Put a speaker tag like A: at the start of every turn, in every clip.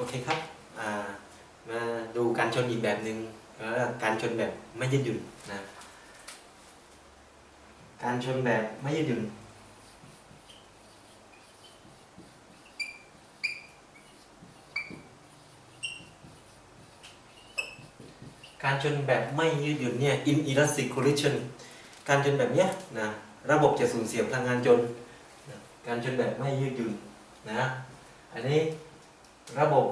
A: โอเคครับมาดูการชนอีกแบบหนึ่งแล้วก็การชนแบบไม่ยืดหยุ่นนะการชนแบบไม่ยืดหยุ่นการชนแบบไม่ยืดหยุ่นเนี่ย inelastic collision การชนแบบเนี้ยนะระบบจะสูญเสียพลังงานจน การชนแบบไม่ยืดหยุ่นนะอันนี้ ระบบ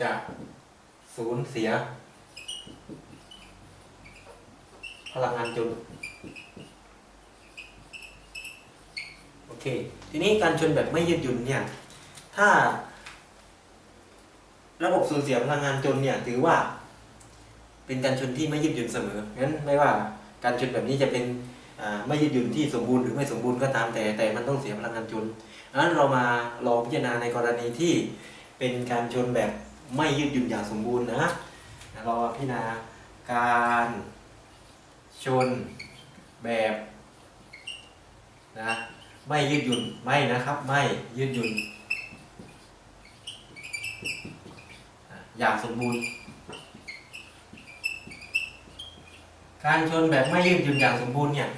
A: จะสูญเสีย พลังงานจนโอเค ทีนี้การชนแบบไม่ยืดหยุ่นเนี่ย ถ้า ระบบสูญเสียพลังงานจนเนี่ย ถือว่า เป็นการชนที่ไม่ยืดหยุ่นเสมองั้นไม่ว่า การชนแบบนี้จะเป็น ไม่ยืดหยุ่นที่สมบูรณ์หรือไม่สมบูรณ์ก็ตามแต่แต่มันต้องเสียพลังงานจนดังนั้นเรามาลองพิจารณาในกรณีที่เป็นการชนแบบไม่ยืดหยุ่นอย่างสมบูรณ์นะเราพิจารณาการชนแบบนะไม่ยืดหยุ่นไม่นะครับ ไม่ยืดหยุ่นอย่างสมบูรณ์ การชนแบบไม่ยืดหยุ่นอย่างสมบูรณ์เนี่ย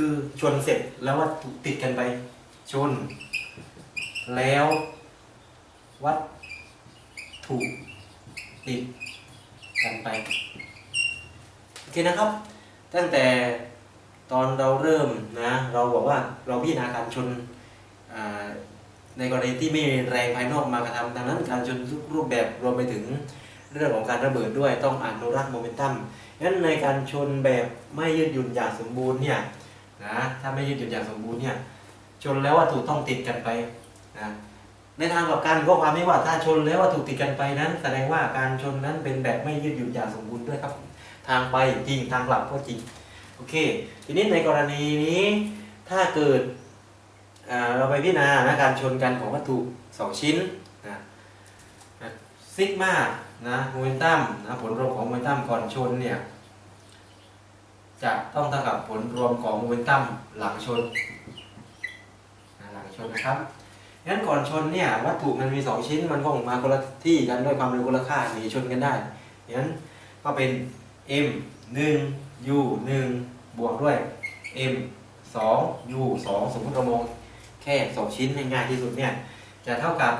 A: คือชนเสร็จแล้ววัตถุติดกันไป ชน แล้ววัตถุติดกันไปโอเคนะครับ ตั้งแต่ตอนเราเริ่มนะเราบอกว่าเราพิจารณาการชนในกรณีที่ไม่มีแรงภายนอกมากระทำดังนั้นการชนทุกรูปแบบรวมไปถึงเรื่องของการระเบิดด้วยต้องอนุรักษ์โมเมนตัมงั้นในการชนแบบไม่ยืดหยุ่นอย่างสมบูรณ์เนี่ย นะถ้าไม่ยืดหยุ่นอย่างสมบูรณ์เนี่ยชนแล้ววัตถุต้องติดกันไปนะในทางกลับกันก็ความไม่ว่าถ้าชนแล้ววัตถุติดกันไปนั้น แสดงว่าการชนนั้นเป็นแบบไม่ยืดหยุ่นอย่างสมบูรณ์ด้วยครับ ทางไปจริงทางกลับก็จริงโอเค ทีนี้ในกรณีนี้ถ้าเกิดเราไปพิจารณานะการชนกันของวัตถุสองชิ้นนะซิกมานะโมเมนตัมนะผลรวมของโมเมนตัมก่อนชนเนี่ย จะต้องเท่ากับผลรวมของโมเมนตัมหลังชนหลังชนนะครับงั้นก่อนชนเนี่ยวัตถุมันมีสองชิ้นมันก็มาคนละที่กันด้วยความเร็วคนละค่าหนีชนกันได้งั้นก็เป็น m 1 u 1บวกด้วย m 2 u 2สมมติเรามองแค่สองชิ้นง่ายที่สุดเนี่ยจะเท่ากับ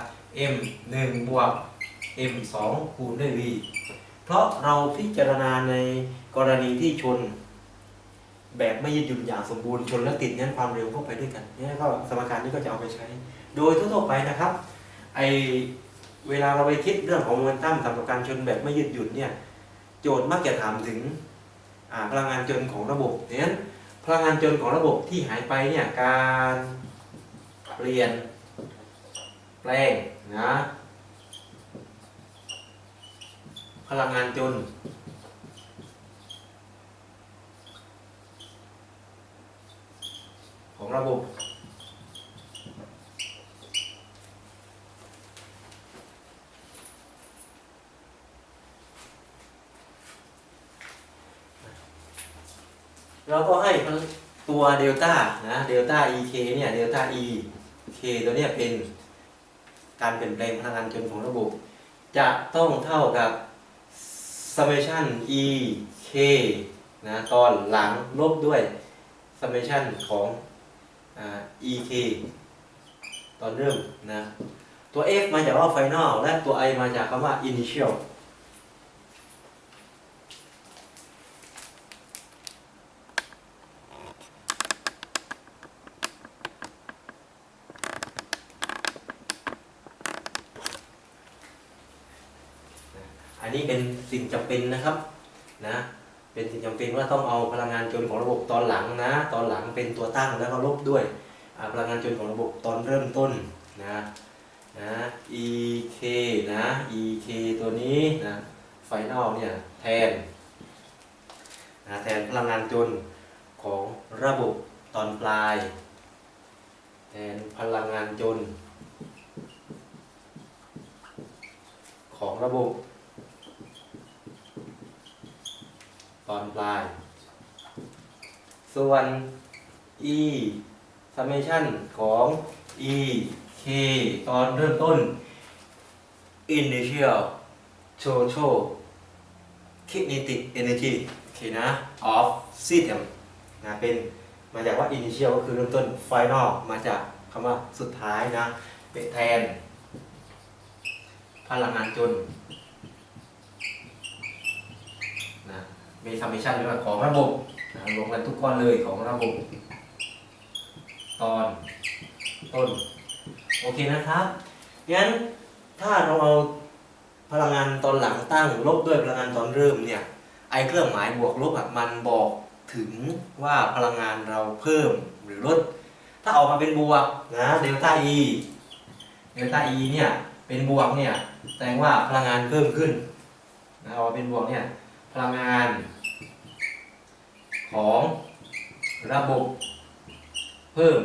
A: m 1บวก m 2คูณด้วย v เพราะเราพิจารณาในกรณีที่ชน แบบไม่ยืดหยุ่นอย่างสมบูรณ์ชนแล้วติดงั้นความเร็วก็ไปด้วยกันเนี่ยก็สมการนี้ก็จะเอาไปใช้ โดยทั่วๆไปนะครับไอเวลาเราไปคิดเรื่องของโมเมนตัมสำหรับการชนแบบไม่ยืดหยุ่นเนี่ยโจทย์มักจะถามถึงพลังงานจนของระบบเนี่ยพลังงานจนของระบบที่หายไปเนี่ยการเปลี่ยนแปลงนะพลังงานจน ของ ระบบ เราก็ให้ตัวเดลต้านะเดลต้า ek เนี่ยเดลต้า e k ตัวเนี้ยเป็นการเปลี่ยนแปลงพลังงานจนของระบบ จะต้องเท่ากับ summation e k นะตอนหลังลบด้วย summation ของ ek ตอนเริ่มนะตัว f มาจากว่า final และตัว i มาจากคำว่า initial อันนี้เป็นสิ่งจำเป็นนะครับนะ เป็นสิ่งจำเป็นว่าต้องเอาพลังงานจนของระบบตอนหลังนะ ตอนหลังเป็นตัวตั้งแล้วก็ลบด้วยพลังงานจนของระบบตอนเริ่มต้นนะนะ ek นะ ek ตัวนี้นะไฟนอลเนี่ยแทนนะแทนพลังงานจนของระบบตอนปลาย แทนพลังงานจน ของระบบ ตอนปลาย ส่วน e summation ของ e k ตอนเริ่มต้น initial total kinetic energy โอเคนะ of system นะเป็นมาจากว่า initial ก็คือเริ่มต้น final มาจากคำว่าสุดท้ายนะเป็นแทน พลังงานจนนะ มีซัมมิชันหรือว่าของระบบนะรวมกันทุกก้อนเลยของระบบ ตอนต้น โอเคนะครับงั้นถ้าเราเอาพลังงานตอนหลังตั้งลบด้วยพลังงานตอนเริ่มเนี่ยไอเครื่องหมายบวกลบมันบอกถึงว่าพลังงานเราเพิ่มหรือลด ถ้าออกมาเป็นบวกนะเดลต้า E เดลต้า E เนี่ยเป็นบวกเนี่ยแสดงว่าพลังงานเพิ่มขึ้นนะออกมาเป็นบวกเนี่ยพลังงาน ของระบบเพิ่ม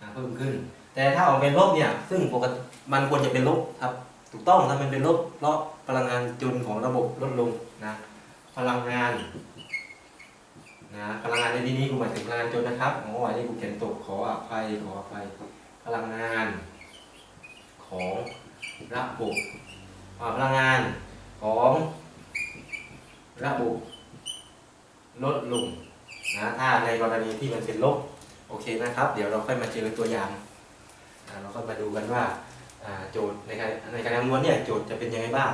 A: นะเพิ่มขึ้น แต่ถ้าออกเป็นลบเนี่ย ซึ่งปกติมันควรจะเป็นลบครับ ถูกต้องถ้ามันเป็นลบ เพราะพลังงานจุนของระบบลดลงนะ พลังงานนะพลังงานในที่นี้กูหมายถึงพลังงานจนนะครับอ๋ออันนี้กูเขียนตกขออภัยขออภัยพลังงานของระบบพลังงานของระบบลดลงนะถ้าในกร ณีที่มันเป็นลบโอเคนะครับ เดี๋ยวเราค่อยมาเจอตัวอย่างเราก็มาดูกันว่าอ่าโจทย์ในการในการคำนวณเนี่ยโจทย์จะเป็นยังไงบ้าง